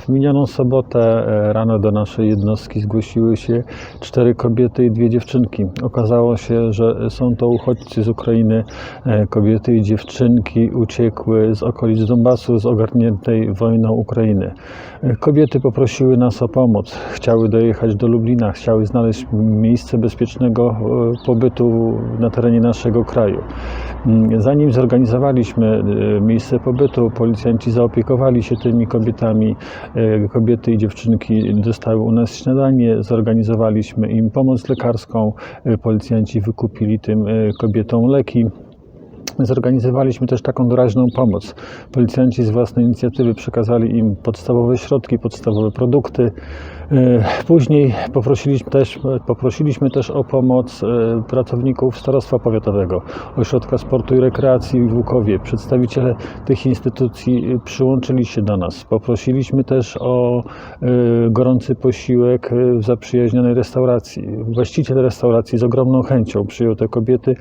W minioną sobotę e, rano do naszej jednostki zgłosiły się cztery kobiety i dwie dziewczynki. Okazało się, że są to uchodźcy z Ukrainy. E, Kobiety i dziewczynki uciekły z okolic Donbasu, z ogarniętej wojną Ukrainy. E, Kobiety poprosiły nas o pomoc. Chciały dojechać do Lublina, chciały znaleźć miejsce bezpiecznego pobytu na terenie naszego kraju. Mm, Zanim zorganizowaliśmy miejsce pobytu, policjanci zaopiekowali się tymi kobietami. E, Kobiety i dziewczynki dostały u nas śniadanie, zorganizowaliśmy im pomoc lekarską. E, Policjanci wykupili tym e, kobietom leki. Zorganizowaliśmy też taką doraźną pomoc. Policjanci z własnej inicjatywy przekazali im podstawowe środki, podstawowe produkty. E, Później poprosiliśmy też, poprosiliśmy też o pomoc e, pracowników Starostwa Powiatowego, Ośrodka Sportu i Rekreacji w Łukowie. Przedstawiciele tych instytucji e, przyłączyli się do nas. Poprosiliśmy też o gorący posiłek w zaprzyjaźnionej restauracji. Właściciel restauracji z ogromną chęcią przyjął te kobiety.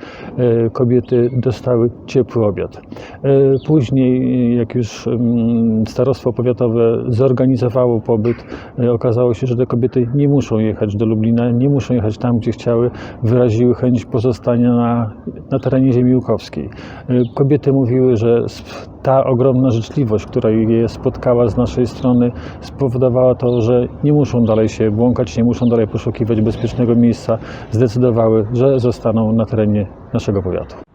Kobiety dostały ciepły obiad. E, Później, jak już mm, Starostwo Powiatowe zorganizowało pobyt, e, okazało się, że te kobiety nie muszą jechać do Lublina, nie muszą jechać tam, gdzie chciały, wyraziły chęć pozostania na, na terenie ziemi łukowskiej. E, Kobiety mówiły, że ta ogromna życzliwość, która je spotkała z naszej strony, spowodowała to, że nie muszą dalej się błąkać, nie muszą dalej poszukiwać bezpiecznego miejsca, zdecydowały, że zostaną na terenie naszego powiatu.